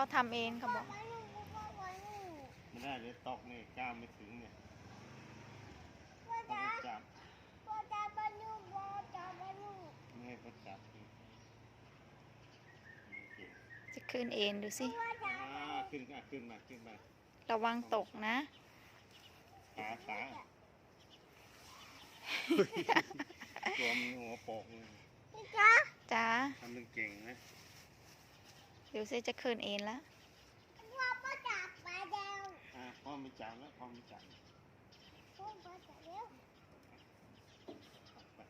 เขาทำเองเขาบอกไว้ลูกพ่อไว้ลูกไม่ได้เดี๋ยวตกนี่กล้ามไม่ถึงเนี่ยพ่อเขาจ๋าจะจับพ่อจ๋าบ้านลูกพ่อจ๋าบ้านลูกไม่ให้เขาจับนี่โอเคจะขึ้นเองดูสิพ่อจ๋าอ่าขึ้นอะขึ้นมาขึ้นมาระวังตกนะ ขาขาตัวมันหัวโปกนี่พี่จ๋าจ้าทำเป็นเก่งนะ ดูสิจะขึ้นเองแล้วพ่อพ่อจ๋าไปเร็วอ่าพ่อไม่จับแล้วพ่อไม่จับพ่อพ่อจ๋าเร็วไป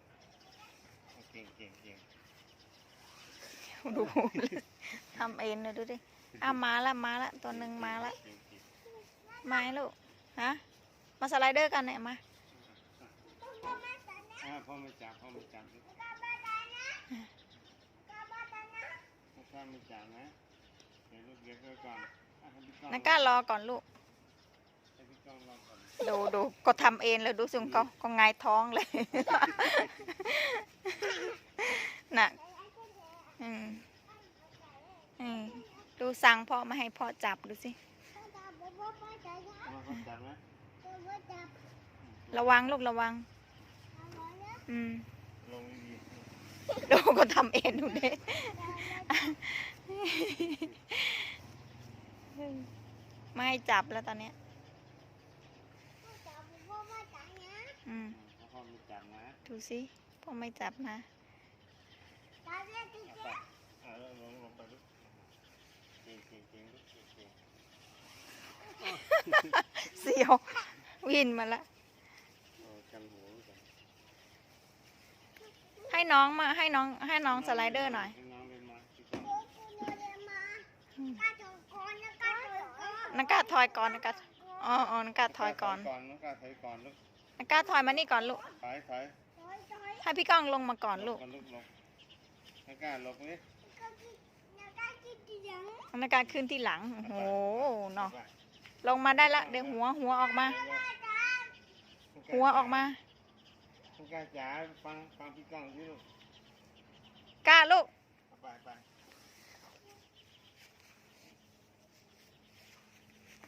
เอาเก่งเก่งเก่งดูทำเองเลยดูดิอ้ามาละมาละตัวหนึ่งมาละเก่งเก่งมาให้ลูกฮะมาสไลเดอร์กันเนี่ยมาต้องทำให้สนนะอ่าพ่อไม่จับพ่อไม่จับ กลับบ้านได้นะกลับบ้านได้นะ พ่อไม่จับนะเดี๋ยวลูกเดี๋ยวเดี๋ยวก่อนอะให้พี่องนักกล้ารอก่อนลูก ให้พี่ก้องรอก่อนดูดูก็ทำเองเลยดูสิของเขาก็หงายท้องเลย น่ะอืมอืมดูสั่งพ่อมาให้พ่อจับดูสิพ่อจ๋าบอกว่าพ่อจ๋านะพ่อพ่อจับไหมพ่อพ่อจ๋าระวังลูกระวังเอาไว้นะอืมลงดีดูก็ ทำเองดูเด้ไม่จับแล้วตอนเนี้ยอืมพ่อไม่จับนะดูสิพ่อไม่จับนะจ๋าเรียกพี่เอาไปจ๋าเอาแล้วลงลงไปลูกเก่งเก่งเก่งลูกเก่งเก่งเสียว วินมาละ เอากันหัวไว้ก่อน ให้ น้องมาให้น้องให้น้องสไลเดอร์หน่อยให้น้องเดินมาพี่ก้องโอ้คุณโดเรมาอืมกาโจกอนนะกาโจกอนนักกาถอยก่อนนักกาอ๋ออ๋อนักกาถอยก่อนก่อนนักกาถอยก่อนลูกนักกาถอยมานี่ก่อนลูกถอยถอยให้พี่ก้องลงมาก่อนลูกลงลูกกาลบนี่ก็กินนะกากินทีหลังนักกาขึ้นที่หลังโอ้โหเนาะลงมาได้ละเดี๋ยวหัวหัวออกมา หัวออกมา กล้าจ๋าฟังฟังพี่ก้องสิลูกกล้าลูกเอาไปไป